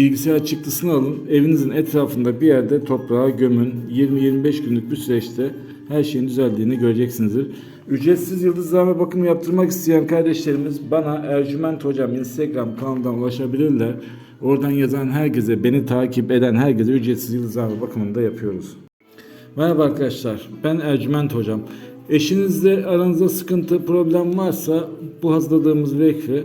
Bilgisayar çıktısını alın, evinizin etrafında bir yerde toprağa gömün. 20-25 günlük bir süreçte her şeyin düzeldiğini göreceksinizdir. Ücretsiz yıldızlama bakım yaptırmak isteyen kardeşlerimiz bana Ercüment Hocam Instagram kanalından ulaşabilirler. Oradan yazan herkese, beni takip eden herkese ücretsiz yıldızlama bakımını da yapıyoruz. Merhaba arkadaşlar, ben Ercüment Hocam. Eşinizle aranızda sıkıntı, problem varsa bu hazırladığımız vekfi